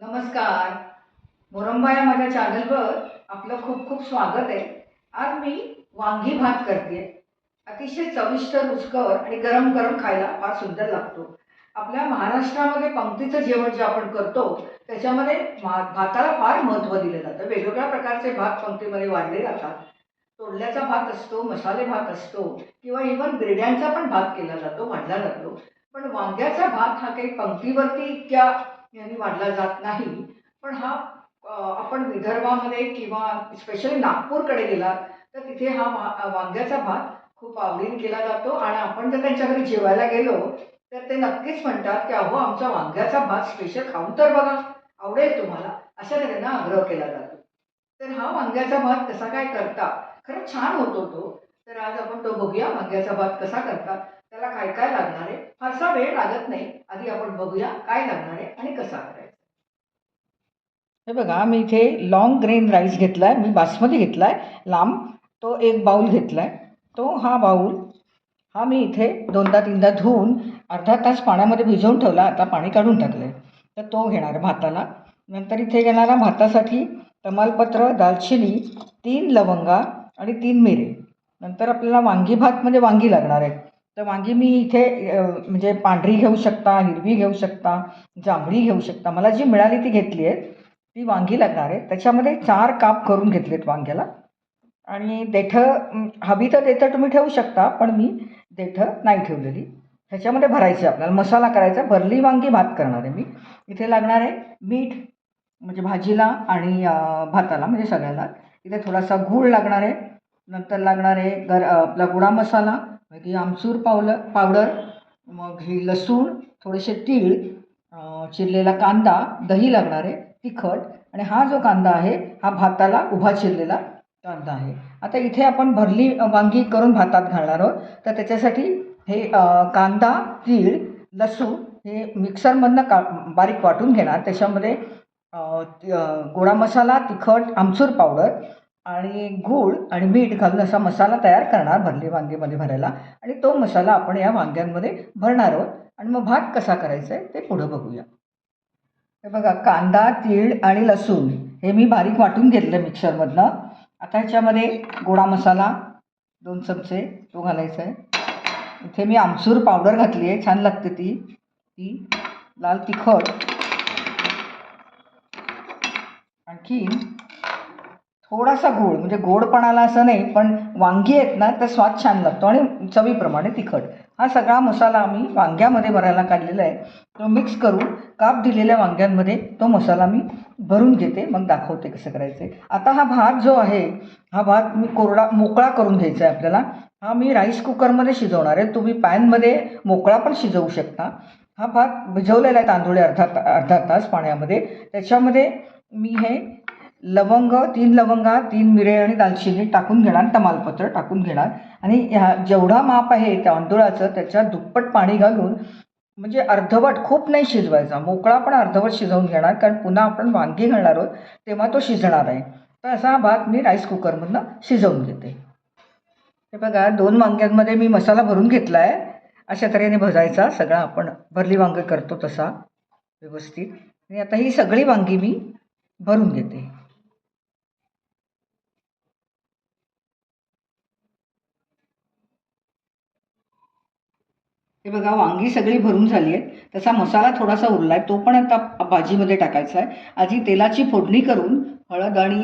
नमस्कार. मोरंबा या माझ्या चॅनलवर आपलं खूप खूप स्वागत आहे. आज मी वांगी भात करते अतिशय चविष्ट रुचकर आणि गरम गरम खायला फार सुंदर लागतो. आपल्या महाराष्ट्रामध्ये पंक्तीचं जेवण जे आपण करतो त्याच्यामध्ये भाताला फार महत्त्व दिलं जातं. वेगवेगळ्या प्रकारचे भात पंक्तीमध्ये वाढले जातात. तोडल्याचा भात असतो मसाले भात असतो किंवा इव्हन बिर्ड्यांचा पण भात केला जातो वाढला जातो. पण वांग्याचा भात हा काही पंक्तीवरती इतक्या यांनी वाढला जात नाही. पण हा आपण विदर्भामध्ये किंवा स्पेशली नागपूरकडे गेलात तर तिथे हा वांग्याचा भात खूप आवडीने केला जातो आणि आपण जर त्यांच्या घरी जेवायला गेलो तर ते नक्कीच म्हणतात की अहो आमचा वांग्याचा भात स्पेशल खाऊन तर बघा आवडेल तुम्हाला. अशा त्यांना आग्रह केला जातो. तर हा वांग्याचा भात कसा काय करता? खरंच छान होतो तो तर आज आपण तो बघूया वांग्याचा भात कसा करतात. त्याला काय काय लागणार आहे? फारसा वेळ लागत नाही. आधी आपण बघूया काय लागणार आहे आणि कसा करायचा हे बघा मी इथे लॉंग ग्रेन राईस घेतला आहे मी बासमती घेतला आहे लांब तो एक बाऊल घेतला आहे तो हा बाऊल हा मी इथे दोनदा तीनदा धुवून अर्धा तास पाण्यामध्ये भिजवून ठेवला. आता पाणी काढून टाकलंय. तर तो घेणार आहे भाताला. नंतर इथे घेणारा भातासाठी तमालपत्र दालचिनी तीन लवंगा आणि तीन मिरे. नंतर आपल्याला वांगी भातमध्ये म्हणजे वांगी लागणार आहे. तर वांगी मी इथे म्हणजे पांढरी घेऊ शकता हिरवी घेऊ शकता जांभळी घेऊ शकता. मला जी मिळाली ती घेतली आहे. ती वांगी लागणार आहे. त्याच्यामध्ये चार काप करून घेतलेत वांग्याला. आणि देठं हवी तर देठं तुम्ही ठेवू शकता पण मी देठं नाही ठेवलेली. ह्याच्यामध्ये भरायचे आपल्याला. मसाला करायचा भरली वांगी भात करणार आहे मी. इथे लागणार आहे मीठ म्हणजे भाजीला आणि भाताला म्हणजे सगळ्याला इथे थोडासा गूळ लागणार आहे. नंतर लागणार आहे गर आपला गोडा मसाला. मग ही आमचूर पावलं पावडर मग हे लसूण थोडेसे तीळ चिरलेला कांदा दही लागणार आहे तिखट आणि हा जो कांदा आहे हा भाताला उभा चिरलेला कांदा आहे. आता इथे आपण भरली वांगी करून भातात घालणार आहोत. तर त्याच्यासाठी हे कांदा तीळ लसूण हे मिक्सरमधनं का बारीक वाटून घेणार. त्याच्यामध्ये गोडा मसाला तिखट आमचूर पावडर आणि गूळ आणि मीठ घालून असा मसाला तयार करणार भरली वांगीमध्ये भरायला. आणि तो मसाला आपण या वांग्यांमध्ये भरणार आहोत. आणि मग भात कसा करायचा आहे ते पुढं बघूया. हे बघा कांदा तीळ आणि लसूण हे मी बारीक वाटून घेतलं मिक्सरमधनं. आता ह्याच्यामध्ये गोडा मसाला दोन चमचे तो घालायचा आहे. इथे मी आमचूर पावडर घातली आहे छान लागते ती. ती लाल तिखट. आणखी थोडासा गोड म्हणजे गोडपणाला असं नाही पण वांगी आहेत ना तर स्वाद छान लागतो. आणि चवीप्रमाणे तिखट. हा सगळा मसाला आम्ही वांग्यामध्ये भरायला काढलेला आहे. तो मिक्स करून काप दिलेल्या वांग्यांमध्ये तो मसाला मी भरून घेते मग दाखवते कसं करायचं आहे आता हा भात जो आहे हा भात मी कोरडा मोकळा करून घ्यायचा आहे आपल्याला. हा मी राईस कुकरमध्ये शिजवणार आहे. तुम्ही पॅनमध्ये मोकळा पण शिजवू शकता. हा भात भिजवलेला आहे तांदूळ अर्धा ता अर्धा तास पाण्यामध्ये. त्याच्यामध्ये मी हे लवंग तीन लवंगा तीन मिरे आणि दालचिनी टाकून घेणार तमालपत्र टाकून घेणार. आणि ह्या जेवढा माप आहे तांदूळाचं त्याच्या दुप्पट पाणी घालून म्हणजे अर्धवट खूप नाही शिजवायचा. मोकळा पण अर्धवट शिजवून घेणार कारण पुन्हा आपण वांगी घालणार आहोत तेव्हा तो शिजणार आहे. तर असा हा भात मी राईस कुकरमधनं शिजवून घेते. हे बघा दोन वांग्यांमध्ये मी मसाला भरून घेतला आहे अशा तऱ्हेने भजायचा. सगळा आपण भरली वांगी करतो तसा व्यवस्थित. आणि आता ही सगळी वांगी मी भरून घेते. हे बघा वांगी सगळी भरून झाली आहेत तसा मसाला थोडासा उरला आहे तो पण आता भाजीमध्ये टाकायचा आहे. आधी तेलाची फोडणी करून हळद आणि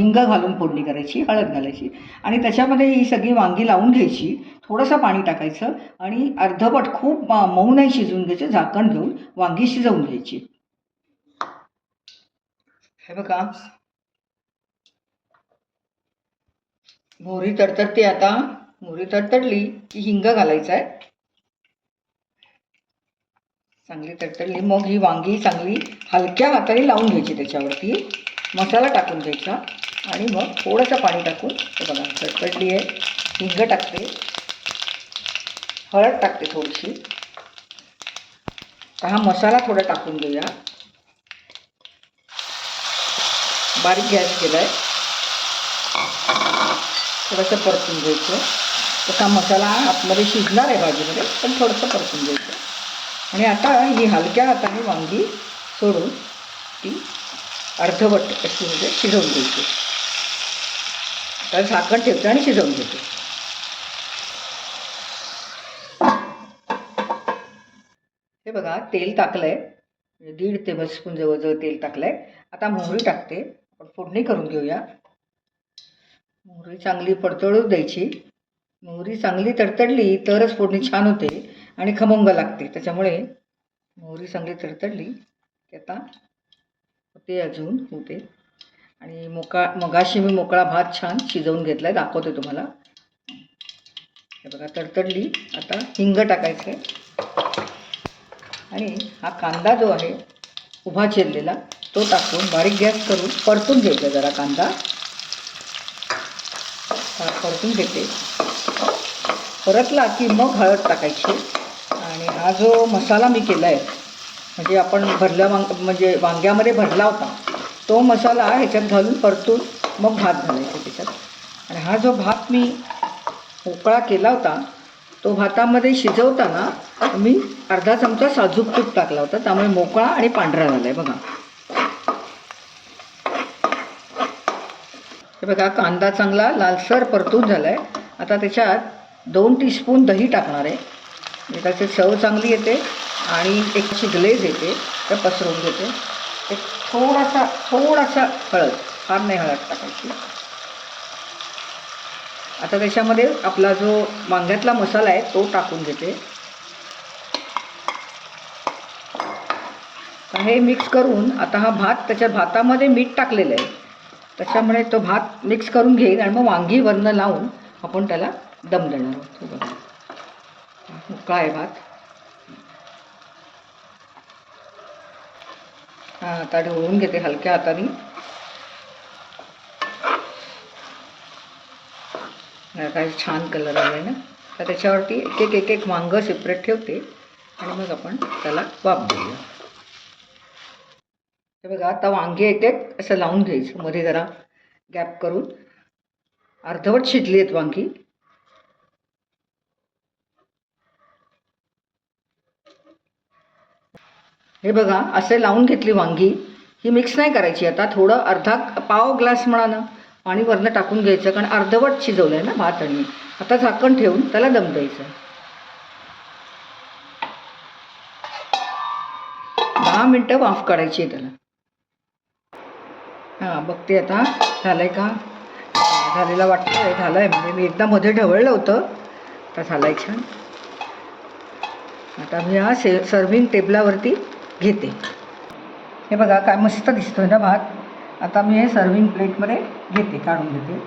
हिंग घालून फोडणी करायची हळद घालायची. आणि त्याच्यामध्ये ही सगळी वांगी लावून घ्यायची. थोडंसं पाणी टाकायचं आणि अर्धवट खूप मऊ नाही शिजवून घ्यायचं. झाकण घेऊन वांगी शिजवून घ्यायची. हे बघा. मोहरी तडतडते आता. मोहरी तडतडली की हिंग घालायचा आहे. चांगली तडतडली. मग ही वांगी चांगली हलक्या हाताने लावून घ्यायची त्याच्यावरती. मसाला टाकून घ्यायचा आणि मग थोडंसं पाणी टाकून हे बघा तडतडली आहे. हिंग टाकते. हळद टाकते थोडीशी. हा मसाला थोडा टाकून घेऊया. बारीक गॅस केला आहे थोडंसं परतून घ्यायचं. तसा मसाला आतमध्ये शिजणार आहे भाजीमध्ये पण थोडंसं परतून घ्यायचं. आणि आता ही हलक्या हाताने वांगी सोडून ती अर्धवट अशी म्हणजे शिजवून घ्यायची. तर झाकण ठेवते आणि शिजवून घेते. हे बघा तेल टाकलं आहे दीड टेबलस्पून जवळजवळ तेल टाकलं आहे आता मोहरी टाकते. आपण फोडणी करून घेऊया. मोहरी चांगली पडतळू द्यायची. मोहरी चांगली तडतडली तरच फोडणी छान होते. आणि खमंग लागते. त्याच्यामुळे मोहरी चांगली तडतडली की आता होते अजून होते. आणि मोका मगाशी मी मोकळा भात छान शिजवून घेतला आहे दाखवते तुम्हाला. हे बघा तडतडली आता हिंग टाकायचं. आहे आणि हा कांदा जो आहे उभा चिरलेला तो टाकून बारीक गॅस करून परतून घ्यायचा जरा कांदा. परतून घेते. परतला की मग हळद टाकायची. हा जो मसाला मी केला आहे म्हणजे आपण भरल्या वांग म्हणजे वांग्यामध्ये भरला होता. तो मसाला ह्याच्यात घालून परतून मग भात घालायचा त्याच्यात. आणि हा जो भात मी मोकळा केला होता तो भातामध्ये शिजवताना मी अर्धा चमचा साजूक तूप टाकला होता. त्यामुळे मोकळा आणि पांढरा झाला आहे बघा. हे बघा कांदा चांगला लालसर परतून झाला आहे आता त्याच्यात दोन टीस्पून दही टाकणार आहे. त्याची चव चांगली येते आणि एक ग्लेज येते तर पसरवून घेते एक थोडासा थोडासा हळद फार नाही हळद टाकायची. आता त्याच्यामध्ये आपला जो वांग्यातला मसाला आहे तो टाकून घेते हे मिक्स करून आता हा भात त्याच्या भातामध्ये मीठ टाकलेलं आहे. त्याच्यामुळे तो भात मिक्स करून घेईन आणि मग वांगी वरनं लावून आपण त्याला दम देणार आहोत. बघा. मुक्का आहे भात हां आता ढवळून घेते हलक्या हाताने. काही छान कलर आला ना. तर त्याच्यावरती एक एक एक एक वांगं सेपरेट ठेवते आणि मग आपण त्याला वाफ देऊया तर बघा आता वांगे एक एक असं लावून घ्यायचं. मध्ये जरा गॅप करून. अर्धवट शिजली आहेत वांगी. हे बघा असे लावून घेतली वांगी. ही मिक्स नाही करायची आता थोडं अर्धा पाव ग्लास म्हणा ना पाणी वरनं टाकून घ्यायचं कारण अर्धवट शिजवलं आहे ना भात आणि. आता झाकण ठेवून त्याला दम द्यायचं. दहा मिनटं वाफ काढायची आहे त्याला. हां बघते आता झालं आहे का? झालेला वाटतं आहे झालं आहे म्हणजे मी एकदा मध्ये ढवळलं होतं आता झालं आहे छान. आता मी हा से सर्विंग टेबलावरती घेते. हे बघा काय मस्त दिसतोय ना भात. आता मी हे सर्विंग प्लेटमध्ये घेते काढून घेते.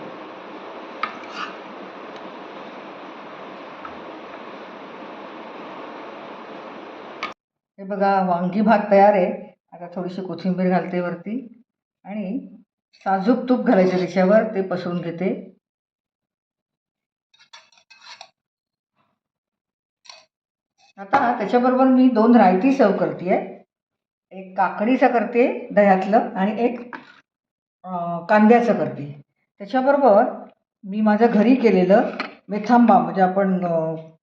हे बघा वांगी भात तयार आहे. आता थोडीशी कोथिंबीर घालते वरती. आणि साजूक तूप घालायचं त्याच्यावर ते पसरून घेते. आता त्याच्याबरोबर मी दोन रायती सर्व करते आहे एक काकडीचं करते दह्यातलं आणि एक कांद्याचं करते. त्याच्याबरोबर मी माझ्या घरी केलेलं मेथांबा म्हणजे आपण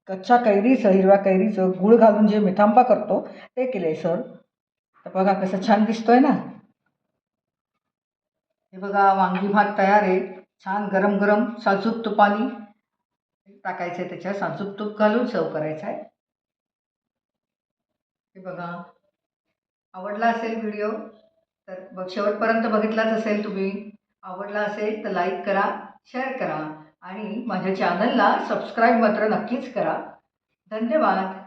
कच्च्या कैरीचं हिरव्या कैरीचं गूळ घालून जे मेथांबा करतो ते केलं आहे सर. तर बघा कसं छान दिसतोय ना. हे बघा वांगी भात तयार आहे. छान गरम गरम साजूक तुपानी टाकायचं आहे त्याच्यात. साजूक तूप घालून सर्व करायचं आहे हे बघा आवडला असेल व्हिडिओ तर बघ शेवटपर्यंत बघितलाच असेल तुम्ही. आवडला असेल तर लाईक करा शेअर करा आणि माझ्या चॅनलला सबस्क्राईब मात्र नक्कीच करा. धन्यवाद.